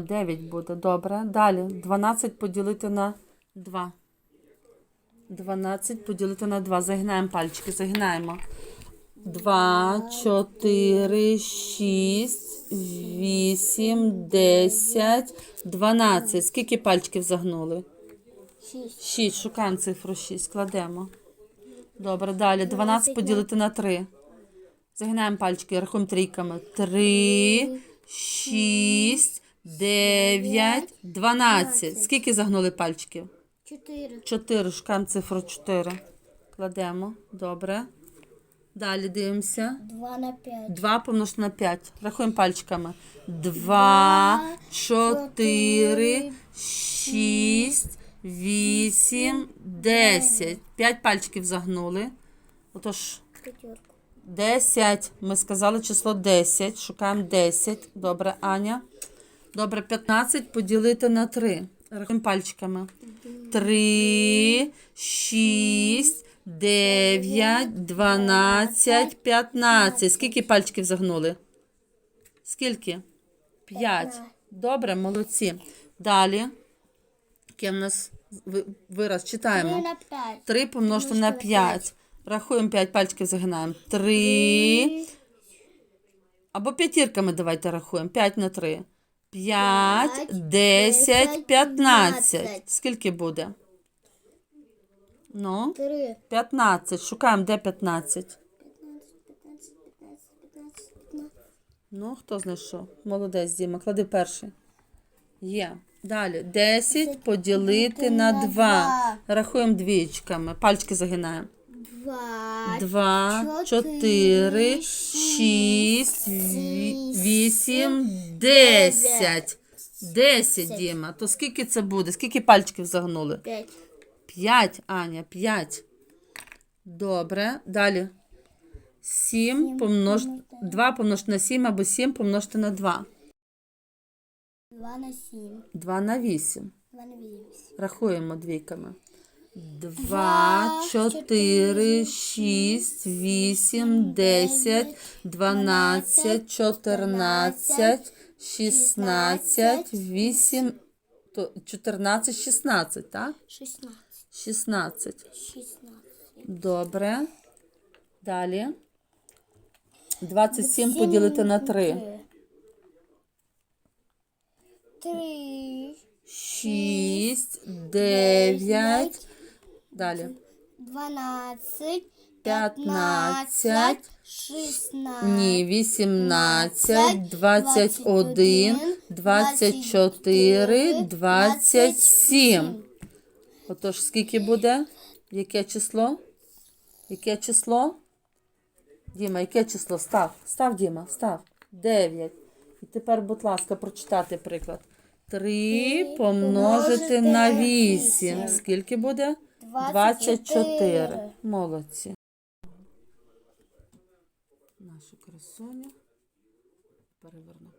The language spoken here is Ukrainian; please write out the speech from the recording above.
9 буде, добре. Далі 12 поділити на 2. 12 поділити на 2. Загинаємо пальчики, загинаємо. 2, 4, 6, 8, 10, 12. Скільки пальчиків загнули? Шість. 6. Шукаємо цифру 6. Кладемо. Добре, далі. 12 поділити на 3. Загинаємо пальчики, рахуємо трійками. 3, 6, 9, 12. Скільки загнули пальчиків? Чотири. 4. Шукаємо цифру 4. Кладемо. Добре. Далі дивимося. Два на п'ять. 2 помножити на 5. Рахуємо пальчиками. 2, 4, 6, 8, 10. 5 пальчиків загнули. Отож. 10. Ми сказали число 10. Шукаємо 10. Добре, Аня. Добре, 15 поділити на 3. Рахуємо пальчиками. 3, 6, 9, 12, 15. Скільки пальчиків загнули? Скільки? 5. Добре, молодці. Далі. Який в нас вираз? Читаємо. на 3 помножити на 5. Рахуємо 5 пальчиків загинаємо. 3. Або п'ятірками давайте рахуємо. 5 на 3. 5, П'ять, 10, 15. 15. Скільки буде? Ну, Три. 15. Шукаємо, де 15. П'ятнадцять, п'ятнадцять, п'ятнадцять, п'ятнадцять, п'ятнадцять. Ну, хто знайшов? Молодець, Діма. Клади перший. Є. Далі. 10 поділити на 2. Рахуємо двічками. Пальчики загинаємо. Два. 2, чотири, 4, 6, 8, 10. 10, Діма. То скільки це буде? Скільки пальчиків загнули? П'ять. 5, Аня, 5. Добре. Далі. 7 помнож... 2 помножити на 7 або 7 помножити на 2. Два на сім. 2 на 8. Два на вісім. Рахуємо двійками. 2, 4, 6, 8, 10, 12, 14, 16, 8, то 14, 16, так? Шістнадцять. Шістнадцять. Добре. Далі. 27 поділити на 3. Три. 6, 9. Далі. Дванадцять. П'ятнадцять. Шістнадцять. Ні, 18, 21, 24, 27. Отож, скільки буде? Яке число? Яке число? Діма, яке число? Став. Став, Діма, став. 9. І тепер, будь ласка, прочитати приклад. 3 помножити на 8. Скільки буде? 24. Молодці. Нашу красуню переверну